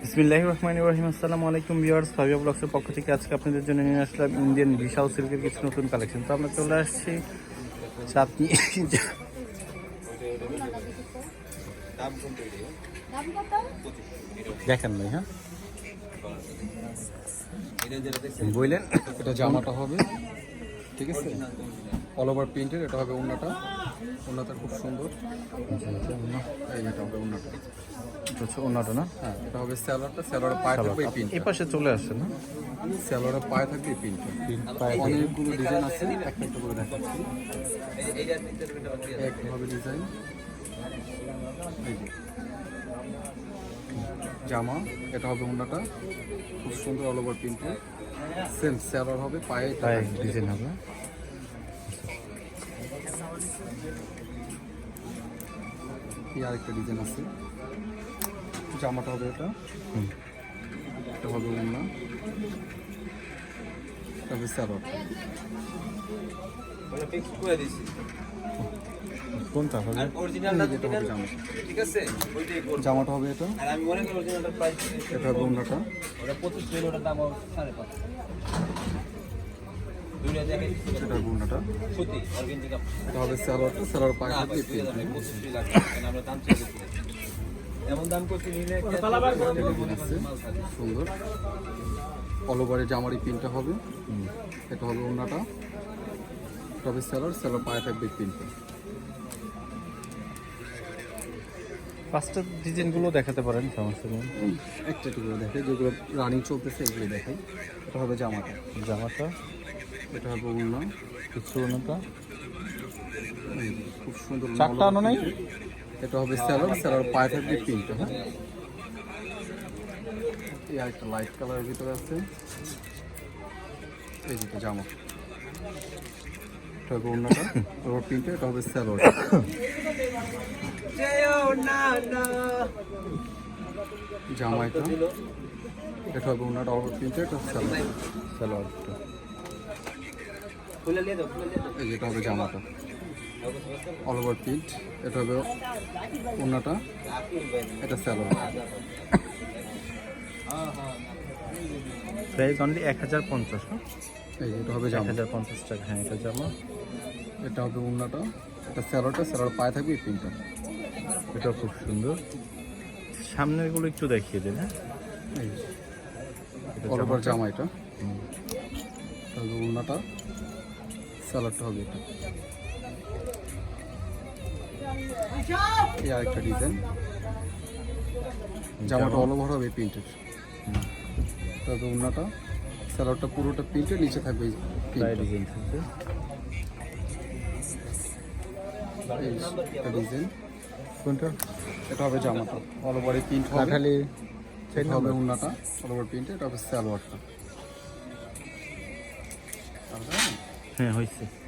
বিসমিল্লাহির রহমানির রহিম। আসসালামু আলাইকুম ভিউয়ার্স, ফাবিয়া ব্লগসের পক্ষ থেকে আজকে আপনাদের জন্য নিয়ে আসলাম ইন্ডিয়ান বিশাল সিল্কের কিছু নতুন কালেকশন তো আমরা চলে আসছি চাঁদনি। দেখেন ভাই হ্যাঁ? বললেন এটা জামাটা হবে, ঠিক আছে? অল ওভার প্রিন্টের এটা হবে উন্নাটা উন্নাটা খুব সুন্দর। এটা হচ্ছে অন্যটা না? হ্যাঁ এটা হবে স্যালোয়ারটা। স্যালোয়ারের পায়ে থাকবে এই এই পাশে চলে আসছে না? স্যালোয়ারের পায়ে থাকবে এই প্রিন্টটা অনেকগুলো ডিজাইন আছে। একটা একটা করে দেখাচ্ছি। একভাবে ডিজাইন। জামা এটা হবে ওনাটা। খুব সুন্দর অল ওভার প্রিন্টের সেম স্যালোয়ার হবে পায়ে ডিজাইন হবে। এই আরেকটা ডিজাইন আছে। জামাটা হবে এটা। এটা হবে ওনা তবে স্যার ফিক্স করে দিছি। কোনটা হবে? অরিজিনালটা যেটা জামা। ঠিক আছে ওইটাই জামাটা হবে এটা। আমি মনে করি অরিজিনালটা প্রাইস এটা ওটা 25 স্যালোয়ারটা স্যালোয়ার সুন্দর। অল জামারি পিনটা হবে। এটা হবে ওনাটা তবে স্যালার স্যালোয়ার স্যালোয়ার পায়ে থাকবে পিনটা ডিজাইনগুলো দেখাতে পারেন সমস্যা নেই। একটা টুকরো দেখে যেগুলো রানিং চলতেছে এগুলো দেখাই। এটা হবে জামাটা। জামাটা। এটা হবে খুব সুন্দর চারটা আনো নাই? এটা হবে স্যালোয়ার স্যালোয়ার পায়ে থাকবে হ্যাঁ? এই লাইট কালারের ভিতরে আছে। এই যেটা জামা। এটা হবে অন্যটা ওর এটা হবে জামা এটা। এটা হবে অন্যটা ওর পিনটা এটা স্যালোয়ার সালোয়ারটা এই যেটা হবে জামাটা। অল ওভার প্রিন্ট এটা হবে অন্যটা এটা স্যালোয়ার প্রাইস অনলি এক হাজার পঞ্চাশ এই যে এটা হবে এক জামা হাজার পঞ্চাশ টাকা হ্যাঁ এটা জামা। এটা হবে উন্নাটা এটা স্যালোয়ারটা স্যালোয়ার পায়ে থাকবে এই পিনটা এটাও খুব সুন্দর। সামনেরগুলো একটু দেখিয়ে দিন হ্যাঁ? এই এটা অল ওভার জামা এটা। এটা হবে হবে এটা। এই আরেকটা ডিজাইন জামাটা অল ওভার হবে প্রিন্টের তবে উন্নাটা স্যালোয়ারটা পুরোটা প্রিন্টের নিচে থাকবে ডিজাইন থাকবে। ডিজাইন কোনটা? এটা হবে জামাটা। অল ওভার প্রিন্ট কাঠালি এটা হবে উন্নাটা অল ওভার প্রিন্ট এটা হবে সালোয়ারটা। হ্যাঁ হয়েছে।